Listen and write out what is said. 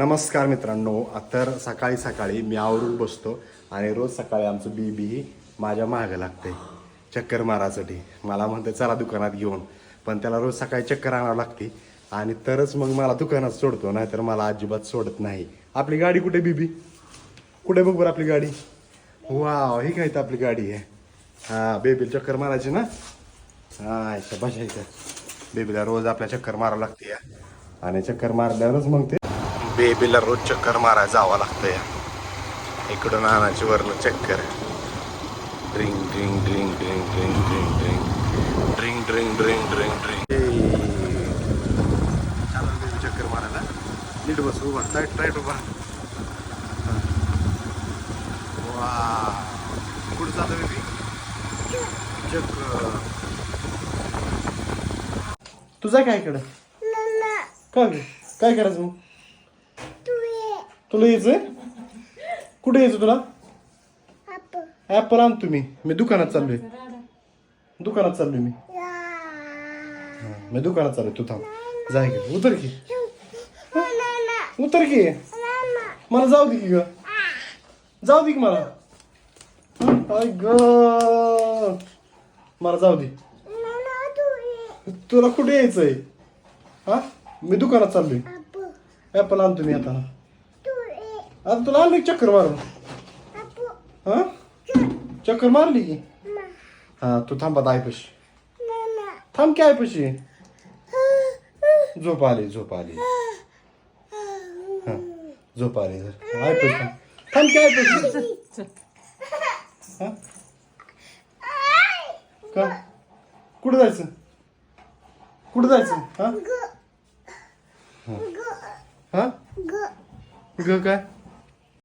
नमस्कार मित्रांनो तर सकाळी सकाळी मी आवरून बसतो आणि रोज सकाळी आमचं बीबी ही माझ्या मागं लागते चक्कर मारायसाठी मला म्हणते चला दुकानात घेऊन. पण त्याला रोज सकाळी चक्कर आणावं लागते आणि तरच मग मला दुकानात सोडतो नाहीतर मला अजिबात सोडत नाही. आपली गाडी कुठे बीबी कुठे बघ बरं आपली गाडी? वाव ही काय तर आपली गाडी आहे. हां बेबीला चक्कर मारायची ना? हां शबाश आहे का बेबीला रोज आपल्या चक्कर मारावं लागते या. आणि चक्कर मारल्यावरच मग ते बेबीला रोज चक्कर मारायला जावं लागतं या इकडून आणायची वरनं चक्कर. Drink drink drink drink drink drink drink drink drink drink drink चालेल बेबी चक्कर मारायला. नीट बस उभा. टाईट टाईट उभा. वा. कुठं चालू बेबी? चक्कर. तुझा काय इकडं? काय ग? काय करायचं मग? तुला यायचंय? कुठे यायचं तुला? ऍपल आण तुम्ही. मी दुकानात चाललोय. दुकानात चाललोय मी. हा, मी दुकानात चाललोय. तू थांब. जाय की उतर की. उतर की. मला जाऊ दे की ग. जाऊ दे की मला. ग. मला जाऊ दे. तुला कुठे यायचंय? हा मी दुकानात चाललोय. ऍपल आणतो मी आता. आता तुला आणली का चक्कर मारून. हा? चक्कर मारली की? हा तू थांबा आयपशी थांब की आयपशी झोप आली झोप आली. हा झोप आली. जर आयपशी थांब. थांब की आयपशी हा? का? कुठं जायचं? कुठं जायचं? हा? हा. ग काय?